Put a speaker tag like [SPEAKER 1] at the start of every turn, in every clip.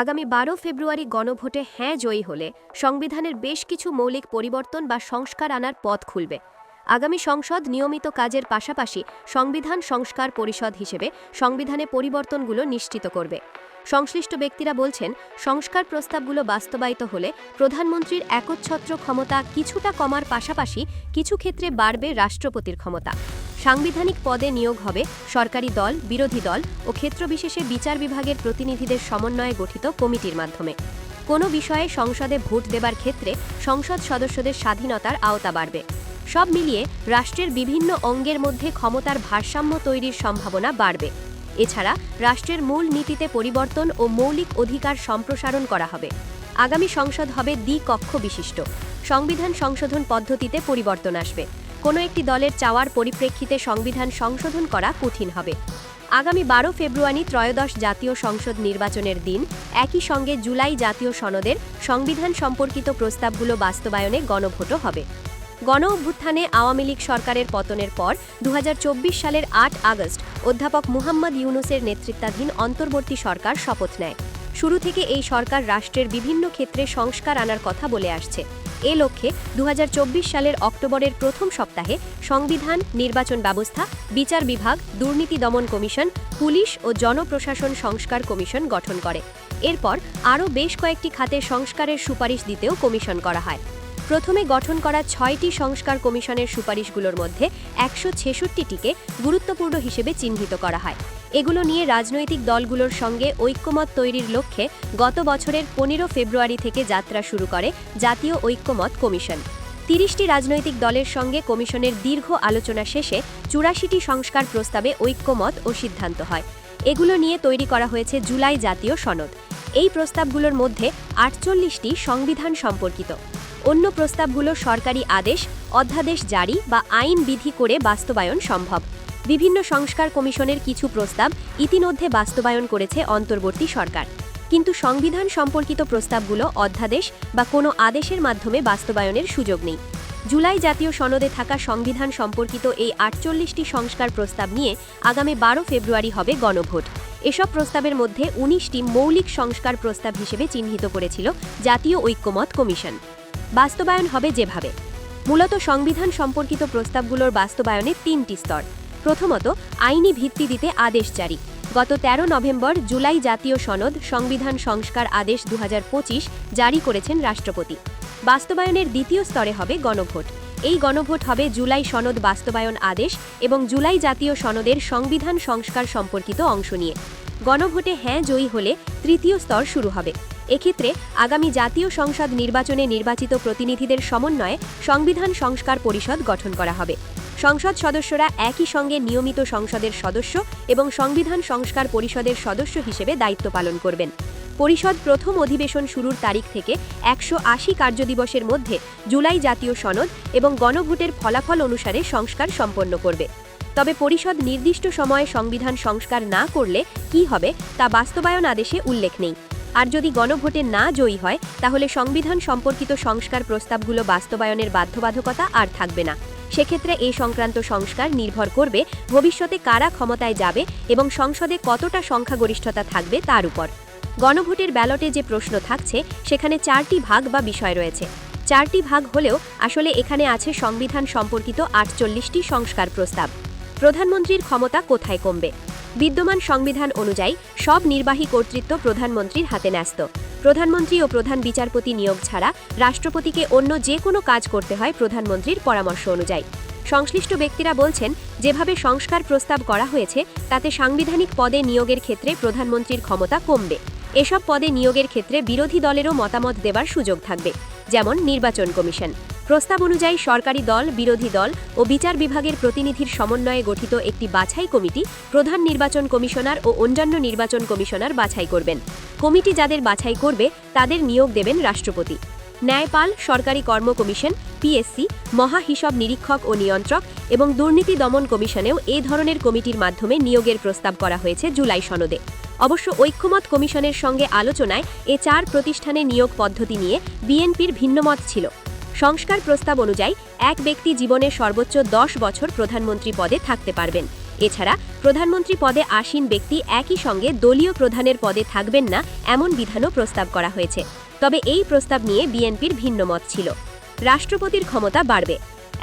[SPEAKER 1] আগামী বারো ফেব্রুয়ারি গণভোটে হ্যাঁ জয়ী হলে সংবিধানের বেশ কিছু মৌলিক পরিবর্তন বা সংস্কার আনার পথ খুলবে। আগামী সংসদ নিয়মিত কাজের পাশাপাশি সংবিধান সংস্কার পরিষদ হিসেবে সংবিধানে পরিবর্তনগুলো নিশ্চিত করবে। সংশ্লিষ্ট ব্যক্তিরা বলছেন, সংস্কার প্রস্তাবগুলো বাস্তবায়িত হলে প্রধানমন্ত্রীর একচ্ছত্র ক্ষমতা কিছুটা কমার পাশাপাশি কিছু ক্ষেত্রে বাড়বে রাষ্ট্রপতির ক্ষমতা। সাংবিধানিক পদে নিয়োগ হবে সরকারি দল, বিরোধী দল ও ক্ষেত্রবিশেষে বিচার বিভাগের প্রতিনিধিদের সমন্বয়ে গঠিত কমিটির মাধ্যমে। কোনো বিষয়ে সংসদে ভোট দেবার ক্ষেত্রে সংসদ সদস্যদের স্বাধীনতার আওতা বাড়বে। সব মিলিয়ে রাষ্ট্রের বিভিন্ন অঙ্গের মধ্যে ক্ষমতার ভারসাম্য তৈরির সম্ভাবনা বাড়বে। এছাড়া রাষ্ট্রের মূল নীতিতে পরিবর্তন ও মৌলিক অধিকার সম্প্রসারণ করা হবে। আগামী সংসদ হবে দ্বিকক্ষ বিশিষ্ট সংবিধান সংশোধন পদ্ধতিতে পরিবর্তন আসবে। কোনো একটি দলের চাওয়ার পরিপ্রেক্ষিতে সংবিধান সংশোধন করা কঠিন হবে। আগামী বারো ফেব্রুয়ারি ত্রয়োদশ জাতীয় সংসদ নির্বাচনের দিন, একই সঙ্গে জুলাই জাতীয় সনদের সংবিধান সম্পর্কিত প্রস্তাবগুলো বাস্তবায়নে গণভোটও হবে। গণ অভ্যুত্থানে আওয়ামী লীগ সরকারের পতনের পর দুহাজার চব্বিশ সালের আট আগস্ট অধ্যাপক মুহাম্মদ ইউনুসের নেতৃত্বাধীন অন্তর্বর্তী সরকার শপথ নেয়। শুরু থেকে এই সরকার রাষ্ট্রের বিভিন্ন ক্ষেত্রে সংস্কার আনার কথা বলে আসছে। এ লক্ষ্যে দু হাজার চব্বিশ সালের অক্টোবরের প্রথম সপ্তাহে সংবিধান, নির্বাচন ব্যবস্থা, বিচার বিভাগ, দুর্নীতি দমন কমিশন, পুলিশ ও জনপ্রশাসন সংস্কার কমিশন গঠন করে। এরপর আরও বেশ কয়েকটি খাতে সংস্কারের সুপারিশ দিতেও কমিশন করা হয়। প্রথমে গঠন করা ছয়টি সংস্কার কমিশনের সুপারিশগুলোর মধ্যে একশো ছেষট্টিটিকে গুরুত্বপূর্ণ হিসেবে চিহ্নিত করা হয়। এগুলো নিয়ে রাজনৈতিক দলগুলোর সঙ্গে ঐক্যমত তৈরির লক্ষ্যে গত বছরের পনেরো ফেব্রুয়ারি থেকে যাত্রা শুরু করে জাতীয় ঐক্যমত কমিশন। তিরিশটি রাজনৈতিক দলের সঙ্গে কমিশনের দীর্ঘ আলোচনা শেষে চুরাশিটি সংস্কার প্রস্তাবে ঐক্যমত ও সিদ্ধান্ত হয়। এগুলো নিয়ে তৈরি করা হয়েছে জুলাই জাতীয় সনদ। এই প্রস্তাবগুলোর মধ্যে আটচল্লিশটি সংবিধান সম্পর্কিত। অন্য প্রস্তাবগুলো সরকারি আদেশ, অধ্যাদেশ জারি বা আইন বিধি করে বাস্তবায়ন সম্ভব। বিভিন্ন সংস্কার কমিশনের কিছু প্রস্তাব ইতিমধ্যে বাস্তবায়ন করেছে অন্তর্বর্তী সরকার। কিন্তু সংবিধান সম্পর্কিত প্রস্তাবগুলো অধ্যাদেশ বা কোনো আদেশের মাধ্যমে বাস্তবায়নের সুযোগ নেই। জুলাই জাতীয় সনদে থাকা সংবিধান সম্পর্কিত এই আটচল্লিশটি সংস্কার প্রস্তাব নিয়ে আগামী বারো ফেব্রুয়ারি হবে গণভোট। এসব প্রস্তাবের মধ্যে উনিশটি মৌলিক সংস্কার প্রস্তাব হিসেবে চিহ্নিত করেছিল জাতীয় ঐক্যমত কমিশন। বাস্তবায়ন হবে যেভাবে। মূলত সংবিধান সম্পর্কিত প্রস্তাবগুলোর বাস্তবায়নে তিনটি স্তর। প্রথমত আইনি ভিত্তি দিতে আদেশ জারি। গত ১৩ নভেম্বর জুলাই জাতীয় সনদ সংবিধান সংস্কার আদেশ দু হাজার পঁচিশ জারি করেছেন রাষ্ট্রপতি। বাস্তবায়নের দ্বিতীয় স্তরে হবে গণভোট। এই গণভোট হবে জুলাই সনদ বাস্তবায়ন আদেশ এবং জুলাই জাতীয় সনদের সংবিধান সংস্কার সম্পর্কিত অংশ নিয়ে। গণভোটে হ্যাঁ জয়ী হলে তৃতীয় স্তর শুরু হবে। এক্ষেত্রে আগামী জাতীয় সংসদ নির্বাচনে নির্বাচিত প্রতিনিধিদের সমন্বয়ে সংবিধান সংস্কার পরিষদ গঠন করা হবে। সংসদ সদস্যরা একই সঙ্গে নিয়মিত সংসদের সদস্য এবং সংবিধান সংস্কার পরিষদের সদস্য হিসেবে দায়িত্ব পালন করবেন। পরিষদ প্রথম অধিবেশন শুরুর তারিখ থেকে একশো আশি কার্যদিবসের মধ্যে জুলাই জাতীয় সনদ এবং গণভোটের ফলাফল অনুসারে সংস্কার সম্পন্ন করবে। তবে পরিষদ নির্দিষ্ট সময়ে সংবিধান সংস্কার না করলে কি হবে তা বাস্তবায়ন আদেশে উল্লেখ নেই। আর যদি গণভোটে না জয়ী হয়, তাহলে সংবিধান সম্পর্কিত সংস্কার প্রস্তাবগুলো বাস্তবায়নের বাধ্যবাধকতা আর থাকবে না। সেক্ষেত্রে এই সংক্রান্ত সংস্কার নির্ভর করবে ভবিষ্যতে কারা ক্ষমতায় যাবে এবং সংসদে কতটা সংখ্যাগরিষ্ঠতা থাকবে তার উপর। গণভোটের ব্যালটে যে প্রশ্ন থাকছে, সেখানে চারটি ভাগ বা বিষয় রয়েছে। চারটি ভাগ হলেও আসলে এখানে আছে সংবিধান সম্পর্কিত আটচল্লিশটি সংস্কার প্রস্তাব। প্রধানমন্ত্রীর ক্ষমতা কোথায় কমবে? বিদ্যমান সংবিধান অনুযায়ী সব নির্বাহী কর্তৃত্ব প্রধানমন্ত্রীর হাতে ন্যস্ত। প্রধানমন্ত্রী ও প্রধান বিচারপতি নিয়োগ ছাড়া রাষ্ট্রপতিকে অন্য যে কোনো কাজ করতে হয় প্রধানমন্ত্রীর পরামর্শ অনুযায়ী। সংশ্লিষ্ট ব্যক্তিরা বলছেন, যেভাবে সংস্কার প্রস্তাব করা হয়েছে, তাতে সাংবিধানিক পদে নিয়োগের ক্ষেত্রে প্রধানমন্ত্রীর ক্ষমতা কমবে। এসব পদে নিয়োগের ক্ষেত্রে বিরোধী দলেরও মতামত দেবার সুযোগ থাকবে, যেমন নির্বাচন কমিশন। প্রস্তাব অনুযায়ী সরকারি দল, বিরোধী দল ও বিচার বিভাগের প্রতিনিধির সমন্বয়ে গঠিত একটি বাছাই কমিটি প্রধান নির্বাচন কমিশনার ও অন্যান্য নির্বাচন কমিশনার বাছাই করবেন। কমিটি যাদের বাছাই করবে, তাদের নিয়োগ দেবেন রাষ্ট্রপতি। ন্যায়পাল, সরকারি কর্ম কমিশন, পিএসসি, মহা হিসাব নিরীক্ষক ও নিয়ন্ত্রক এবং দুর্নীতি দমন কমিশনেও এ ধরনের কমিটির মাধ্যমে নিয়োগের প্রস্তাব করা হয়েছে জুলাই সনদে। অবশ্য ঐক্যমত কমিশনের সঙ্গে আলোচনায় এ চার প্রতিষ্ঠানে নিয়োগ পদ্ধতি নিয়ে বিএনপির ভিন্নমত ছিল। সংস্কার প্রস্তাব অনুযায়ী এক ব্যক্তি জীবনে সর্বোচ্চ দশ বছর প্রধানমন্ত্রী পদে থাকতে পারবেন। এছাড়া প্রধানমন্ত্রী পদে আসীন ব্যক্তি একই সঙ্গে দলীয় প্রধানের পদে থাকবেন না এমন বিধানও প্রস্তাব করা হয়েছে। তবে এই প্রস্তাব নিয়ে বিএনপির ভিন্ন মত ছিল। রাষ্ট্রপতির ক্ষমতা বাড়বে।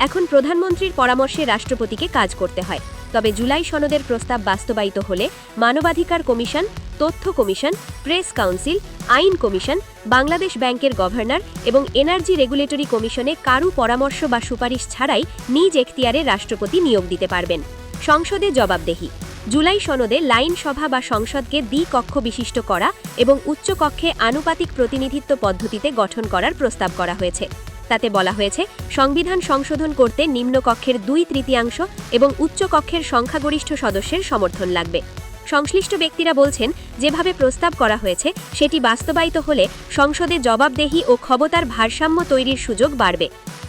[SPEAKER 1] এখন প্রধানমন্ত্রীর পরামর্শে রাষ্ট্রপতিকে কাজ করতে হয়। তবে জুলাই সনদের প্রস্তাব বাস্তবায়িত হলে মানবাধিকার কমিশন, তথ্য কমিশন, প্রেস কাউন্সিল, আইন কমিশন, বাংলাদেশ ব্যাংকের গভর্নর এবং এনার্জি রেগুলেটরি কমিশনে কারু পরামর্শ বা সুপারিশ ছাড়াই নিজ এখতিয়ারে রাষ্ট্রপতি নিয়োগ দিতে পারবেন। সংসদে জবাবদেহি। জুলাই সনদে লাইন সভা বা সংসদকে দ্বিকক্ষ বিশিষ্ট করা এবং উচ্চ কক্ষে আনুপাতিক প্রতিনিধিত্ব পদ্ধতিতে গঠন করার প্রস্তাব করা হয়েছে। তাতে বলা হয়েছে, সংবিধান সংশোধন করতে নিম্নকক্ষের দুই তৃতীয়াংশ এবং উচ্চ কক্ষের সংখ্যাগরিষ্ঠ সদস্যের সমর্থন লাগবে। সংশ্লিষ্ট ব্যক্তিরা বলছেন, যেভাবে প্রস্তাব করা হয়েছে, সেটি বাস্তবায়িত হলে সংসদে জবাবদেহি ও ক্ষমতার ভারসাম্য তৈরির সুযোগ বাড়বে।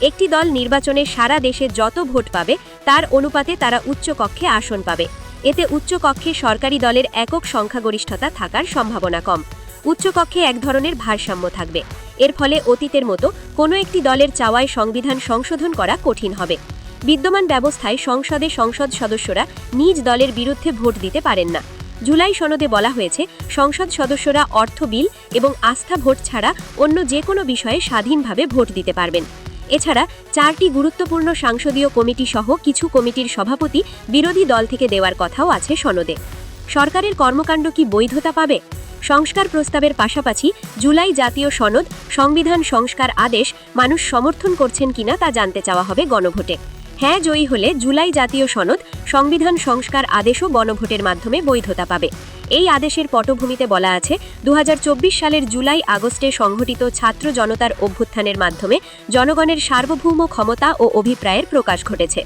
[SPEAKER 1] একটি দল নির্বাচনে সারা দেশে যত ভোট পাবে, তার অনুপাতে তারা উচ্চকক্ষে আসন পাবে। এতে উচ্চকক্ষে সরকারি দলের একক সংখ্যাগরিষ্ঠতা থাকার সম্ভাবনা কম। উচ্চকক্ষে এক ধরনের ভারসাম্য থাকবে। এর ফলে অতীতের মতো কোনো একটি দলের চাওয়ায় সংবিধান সংশোধন করা কঠিন হবে। বিদ্যমান ব্যবস্থায় সংসদে সংসদ সদস্যরা নিজ দলের বিরুদ্ধে ভোট দিতে পারেন না। জুলাই সনদে বলা হয়েছে, সংসদ সদস্যরা অর্থ বিল এবং আস্থা ভোট ছাড়া অন্য যে কোনো বিষয়ে স্বাধীনভাবে ভোট দিতে পারবেন। এছাড়া চারটি গুরুত্বপূর্ণ সাংসদীয় কমিটি সহ কিছু কমিটির সভাপতি বিরোধী দল থেকে দেওয়ার কথাও আছে সনদে। সরকারের কর্মকাণ্ড কি বৈধতা পাবে? সংস্কার প্রস্তাবের পাশাপাশি জুলাই জাতীয় সনদ, সংবিধান সংস্কার আদেশ মানুষ সমর্থন করছেন কিনা তা জানতে চাওয়া হবে গণভোটে। হ্যাঁ জয়ী হলে জুলাই জাতীয় সনদ, সংবিধান সংস্কার আদেশও গণভোটের মাধ্যমে বৈধতা পাবে। এই আদেশের পটভূমিতে বলা আছে দু হাজার চব্বিশ সালের জুলাই আগস্টে সংঘটিত ছাত্র জনতার অভ্যুত্থানের মাধ্যমে জনগণের সার্বভৌম ক্ষমতা ও অভিপ্রায়ের প্রকাশ ঘটেছে।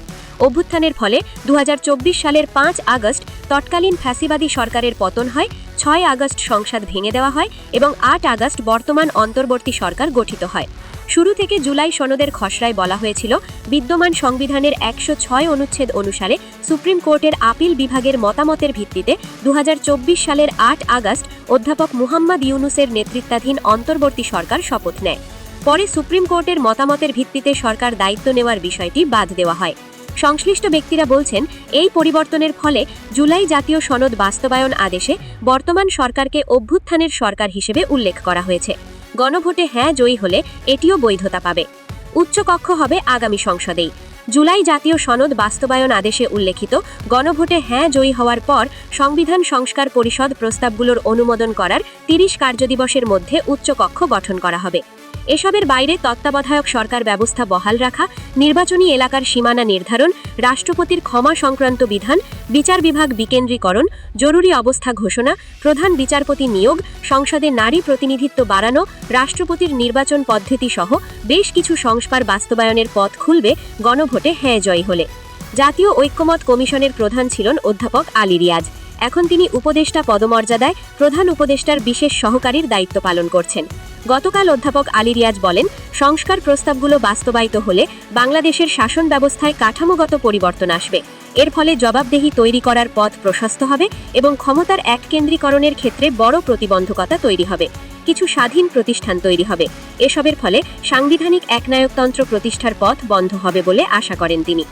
[SPEAKER 1] অভ্যুত্থানের ফলে দু হাজার চব্বিশ সালের পাঁচ আগস্ট তৎকালীন ফ্যাসিবাদী সরকারের পতন হয়, ছয় আগস্ট সংসদ ভেঙে দেওয়া হয় এবং আট আগস্ট বর্তমান অন্তর্বর্তী সরকার গঠিত হয়। শুরু থেকে জুলাই সনদের খসড়ায় বলা হয়েছিল, বিদ্যমান সংবিধানের একশো ছয় অনুচ্ছেদ অনুসারে সুপ্রিম কোর্টের আপিল বিভাগের মতামতের ভিত্তিতে দু হাজার চব্বিশ সালের আট আগস্ট অধ্যাপক মুহাম্মদ ইউনুসের নেতৃত্বাধীন অন্তর্বর্তী সরকার শপথ নেয়। পরে সুপ্রিম কোর্টের মতামতের ভিত্তিতে সরকার দায়িত্ব নেওয়ার বিষয়টি বাদ দেওয়া হয়। সংশ্লিষ্ট ব্যক্তিরা বলছেন, এই পরিবর্তনের ফলে জুলাই জাতীয় সনদ বাস্তবায়ন আদেশে বর্তমান সরকারকে অভ্যুত্থানের সরকার হিসেবে উল্লেখ করা হয়েছে। গণভোটে হ্যাঁ জয়ী হলে এটিও বৈধতা পাবে। উচ্চকক্ষ হবে আগামী সংসদেই। জুলাই জাতীয় সনদ বাস্তবায়ন আদেশে উল্লেখিত গণভোটে হ্যাঁ জয়ী হওয়ার পর সংবিধান সংস্কার পরিষদ প্রস্তাবগুলোর অনুমোদন করার তিরিশ কার্যদিবসের মধ্যে উচ্চকক্ষ গঠন করা হবে। এসবের বাইরে তত্ত্বাবধায়ক সরকার ব্যবস্থা বহাল রাখা, নির্বাচনী এলাকার সীমানা নির্ধারণ, রাষ্ট্রপতির ক্ষমা সংক্রান্ত বিধান, বিচার বিভাগ বিকেন্দ্রীকরণ, জরুরি অবস্থা ঘোষণা, প্রধান বিচারপতি নিয়োগ, সংসদে নারী প্রতিনিধিত্ব বাড়ানো, রাষ্ট্রপতির নির্বাচন পদ্ধতি সহ বেশ কিছু সংস্কার বাস্তবায়নের পথ খুলবে গণভোটে হ্যাঁ জয় হলে। জাতীয় ঐক্যমত কমিশনের প্রধান ছিলেন অধ্যাপক আলী রিয়াজ। এখন তিনি উপদেষ্টা পদমর্যাদায় প্রধান উপদেষ্টার বিশেষ সহকারীর দায়িত্ব পালন করছেন। গতকাল অধ্যাপক আলী রিয়াজ বলেন, সংস্কার প্রস্তাবগুলো বাস্তবায়িত হলে বাংলাদেশের শাসন ব্যবস্থায় কাঠামোগত পরিবর্তন আসবে। এর ফলে জবাবদেহি তৈরি করার পথ প্রশস্ত হবে এবং ক্ষমতার এককেন্দ্রীকরণের ক্ষেত্রে বড় প্রতিবন্ধকতা তৈরি হবে। কিছু স্বাধীন প্রতিষ্ঠান তৈরি হবে। এসবের ফলে সাংবিধানিক একনায়কতন্ত্র প্রতিষ্ঠার পথ বন্ধ হবে বলে আশা করেন তিনি।